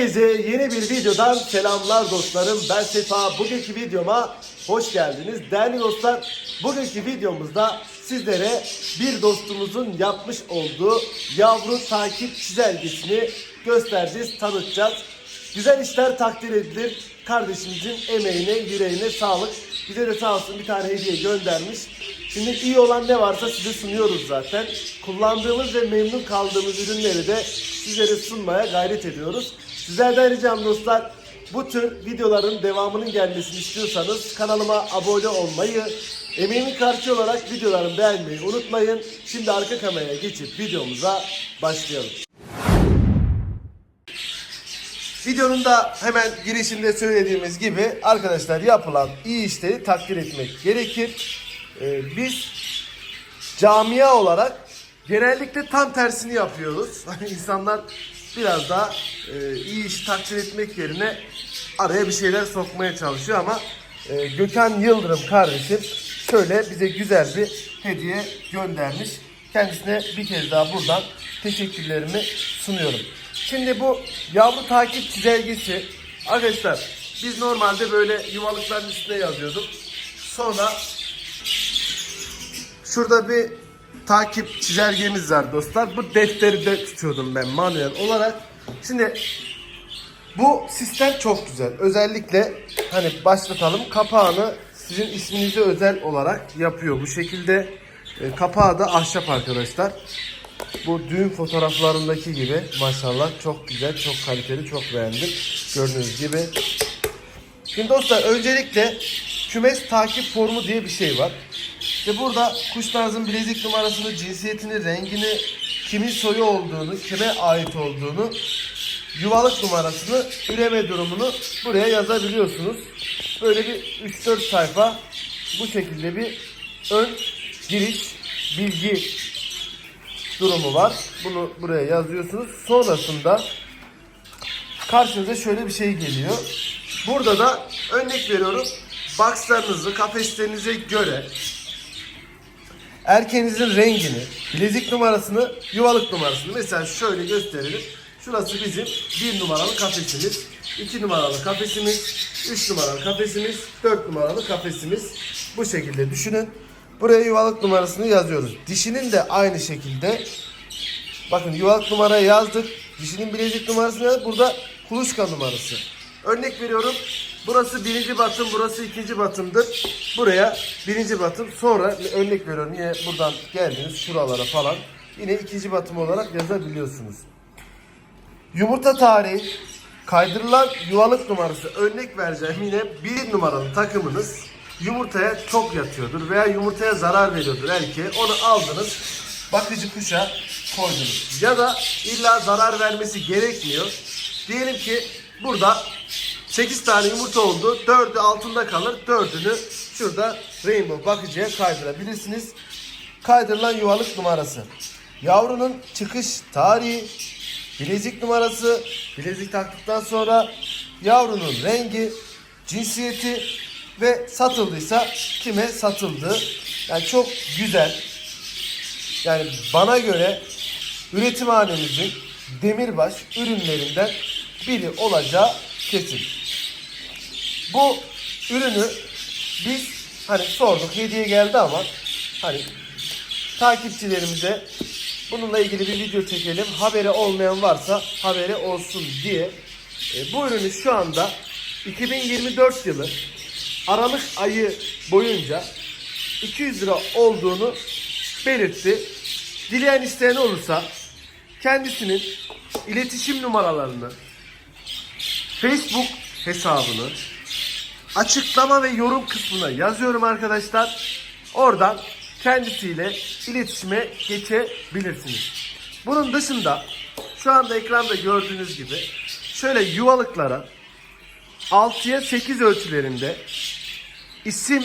Herkese yeni bir videodan selamlar dostlarım. Ben Sefa. Bugünkü videoma hoş geldiniz. Değerli dostlar, bugünkü videomuzda sizlere bir dostumuzun yapmış olduğu yavru takip çizelgesini göstereceğiz, tanıtacağız. Güzel işler takdir edilir. Kardeşimizin emeğine, yüreğine sağlık. Bize de sağ olsun bir tane hediye göndermiş. Şimdi iyi olan ne varsa size sunuyoruz zaten. Kullandığımız ve memnun kaldığımız ürünleri de sizlere sunmaya gayret ediyoruz. Sizlerden ricam dostlar bu tür videoların devamının gelmesini istiyorsanız kanalıma abone olmayı, emeğimin karşı olarak videolarımı beğenmeyi unutmayın. Şimdi arka kameraya geçip videomuza başlayalım. Videonun da hemen girişinde söylediğimiz gibi arkadaşlar yapılan iyi işleri takdir etmek gerekir. Ee, biz camia olarak genellikle tam tersini yapıyoruz. Hani insanlar biraz daha e, iyi iş takdir etmek yerine araya bir şeyler sokmaya çalışıyor ama e, Gökhan Yıldırım kardeşim şöyle bize güzel bir hediye göndermiş. Kendisine bir kez daha buradan teşekkürlerimi sunuyorum. Şimdi bu yavru takip çizelgesi arkadaşlar biz normalde böyle yuvalıkların üstüne yazıyorduk. Sonra Şurada bir takip çizelgemiz var dostlar. Bu defteri de tutuyordum ben manuel olarak. Şimdi bu sistem çok güzel. Özellikle hani başlatalım. Kapağını sizin isminize özel olarak yapıyor bu şekilde. E, kapağı da ahşap arkadaşlar. Bu düğün fotoğraflarındaki gibi maşallah çok güzel, çok kaliteli, çok beğendim. Gördüğünüz gibi. Şimdi dostlar öncelikle kümes takip formu diye bir şey var. İşte burada kuşlarınızın bilezik numarasını, cinsiyetini, rengini, kimin soyu olduğunu, kime ait olduğunu, yuvalık numarasını, üreme durumunu buraya yazabiliyorsunuz. Böyle bir 3-4 sayfa bu şekilde bir ön giriş bilgi durumu var. Bunu buraya yazıyorsunuz. Sonrasında karşınıza şöyle bir şey geliyor. Burada da örnek veriyorum. Boxlarınızı kafeslerinize göre erkeğinizin rengini, bilezik numarasını, yuvalık numarasını mesela şöyle gösterelim. Şurası bizim bir numaralı kafesimiz, iki numaralı kafesimiz, üç numaralı kafesimiz, dört numaralı kafesimiz. Bu şekilde düşünün. Buraya yuvalık numarasını yazıyoruz. Dişinin de aynı şekilde Bakın yuvalık numarayı yazdık. Dişinin bilezik numarasını yazdık. Burada kuluçka numarası. Örnek veriyorum. Burası birinci batım, burası ikinci batımdır. Buraya birinci batım. Sonra örnek veriyorum yine buradan geldiniz şuralara falan. Yine ikinci batım olarak yazabiliyorsunuz. Yumurta tarihi, kaydırılan yuvalık numarası. Örnek vereceğim yine bir numaralı takımınız yumurtaya çok yatıyordur veya yumurtaya zarar veriyordur erkeğe. Onu aldınız, bakıcı kuşa koydunuz. Ya da illa zarar vermesi gerekmiyor. Diyelim ki burada 8 tane yumurta oldu. 4'ü altında kalır. 4'ünü şurada Rainbow bakıcıya kaydırabilirsiniz. Kaydırılan yuvalık numarası. Yavrunun çıkış tarihi, bilezik numarası, bilezik taktıktan sonra yavrunun rengi, cinsiyeti ve satıldıysa kime satıldı. Yani çok güzel. Yani bana göre üretimhanemizin demirbaş ürünlerinden biri olacağı kesin. Bu ürünü biz hani sorduk hediye geldi ama hani takipçilerimize bununla ilgili bir video çekelim. Haberi olmayan varsa haberi olsun diye. E, bu ürünü şu anda 2024 yılı Aralık ayı boyunca 200 lira olduğunu belirtti. Dileyen isteyen olursa kendisinin iletişim numaralarını, Facebook hesabını açıklama ve yorum kısmına yazıyorum arkadaşlar. Oradan kendisiyle iletişime geçebilirsiniz. Bunun dışında şu anda ekranda gördüğünüz gibi şöyle yuvalıklara 6'ya 8 ölçülerinde isim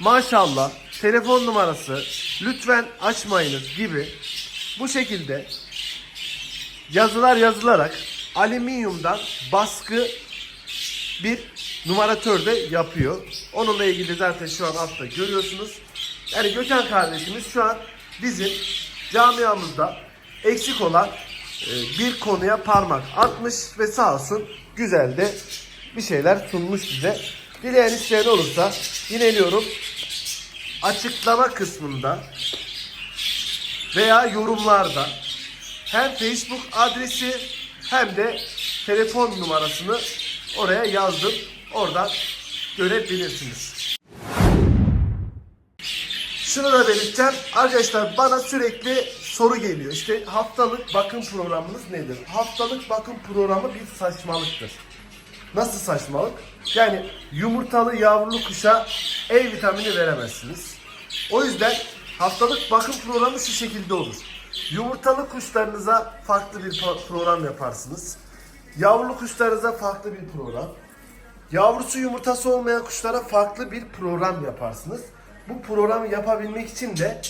maşallah telefon numarası lütfen açmayınız gibi bu şekilde yazılar yazılarak alüminyumdan baskı bir numaratör de yapıyor. Onunla ilgili zaten şu an altta görüyorsunuz. Yani Gökhan kardeşimiz şu an bizim camiamızda eksik olan e, bir konuya parmak atmış ve sağ olsun güzel de bir şeyler sunmuş bize. Dileyen isteyen olursa yineliyorum. Açıklama kısmında veya yorumlarda hem Facebook adresi hem de telefon numarasını oraya yazdım. Oradan görebilirsiniz. Şunu da belirteceğim. Arkadaşlar bana sürekli soru geliyor. İşte haftalık bakım programınız nedir? Haftalık bakım programı bir saçmalıktır. Nasıl saçmalık? Yani yumurtalı yavrulu kuşa E vitamini veremezsiniz. O yüzden haftalık bakım programı şu şekilde olur. Yumurtalı kuşlarınıza farklı bir pro- program yaparsınız. Yavrulu kuşlarınıza farklı bir program. Yavrusu yumurtası olmayan kuşlara farklı bir program yaparsınız. Bu programı yapabilmek için de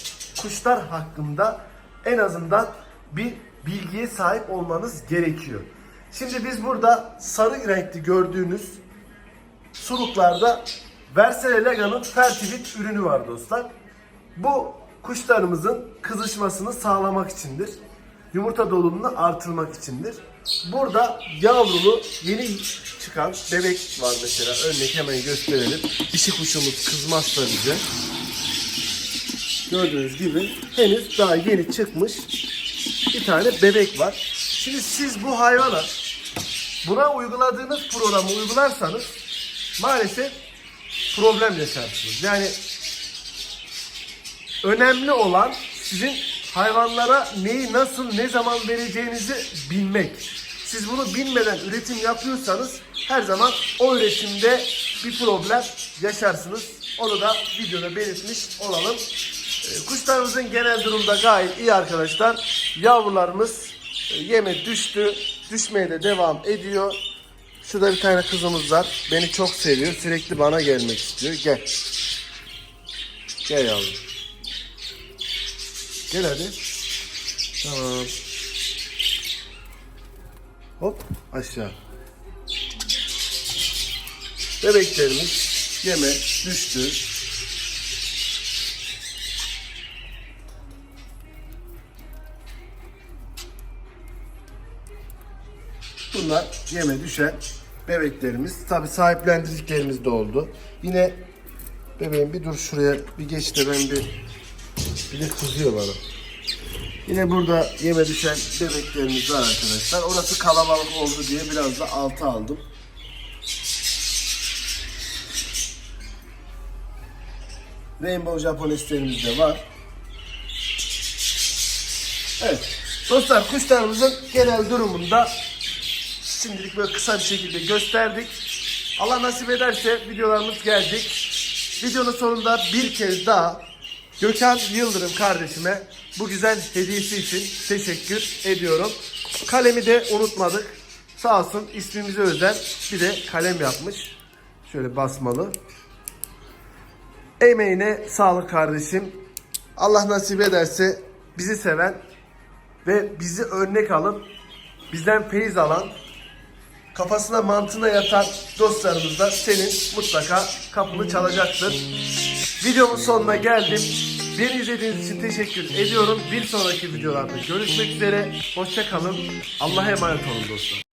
kuşlar hakkında en azından bir bilgiye sahip olmanız gerekiyor. Şimdi biz burada sarı renkli gördüğünüz suluklarda Versel Lega'nın Fertivit ürünü var dostlar. Bu kuşlarımızın kızışmasını sağlamak içindir. Yumurta dolumunu artırmak içindir. Burada yavrulu yeni çıkan bebek var mesela. Örnek hemen gösterelim. Dişi kuşumuz kızmazsa bize. Gördüğünüz gibi henüz daha yeni çıkmış bir tane bebek var. Şimdi siz bu hayvana buna uyguladığınız programı uygularsanız maalesef problem yaşarsınız. Yani önemli olan sizin hayvanlara neyi nasıl ne zaman vereceğinizi bilmek. Siz bunu bilmeden üretim yapıyorsanız her zaman o üretimde bir problem yaşarsınız. Onu da videoda belirtmiş olalım. Ee, Kuşlarımızın genel durumda gayet iyi arkadaşlar. Yavrularımız e, yeme düştü. Düşmeye de devam ediyor. Şurada bir tane kızımız var. Beni çok seviyor. Sürekli bana gelmek istiyor. Gel. Gel yavrum. Gel hadi. Tamam. Hop aşağı. Bebeklerimiz yeme düştü. Bunlar yeme düşen bebeklerimiz. Tabi sahiplendirdiklerimiz de oldu. Yine bebeğim bir dur şuraya bir geç de ben bir bir de kızıyor bana. Yine burada yeme düşen bebeklerimiz var arkadaşlar. Orası kalabalık oldu diye biraz da alta aldım. Rainbow Japoneslerimiz de var. Evet. Dostlar kuşlarımızın genel durumunda şimdilik böyle kısa bir şekilde gösterdik. Allah nasip ederse videolarımız geldik. Videonun sonunda bir kez daha Gökhan Yıldırım kardeşime bu güzel hediyesi için teşekkür ediyorum. Kalemi de unutmadık. Sağ olsun ismimize özel bir de kalem yapmış. Şöyle basmalı. Emeğine sağlık kardeşim. Allah nasip ederse bizi seven ve bizi örnek alıp bizden feyiz alan kafasına mantığına yatan dostlarımız da senin mutlaka kapını çalacaktır. Videomun sonuna geldim. Beni izlediğiniz için teşekkür ediyorum. Bir sonraki videolarda görüşmek üzere. Hoşça kalın. Allah'a emanet olun dostlar.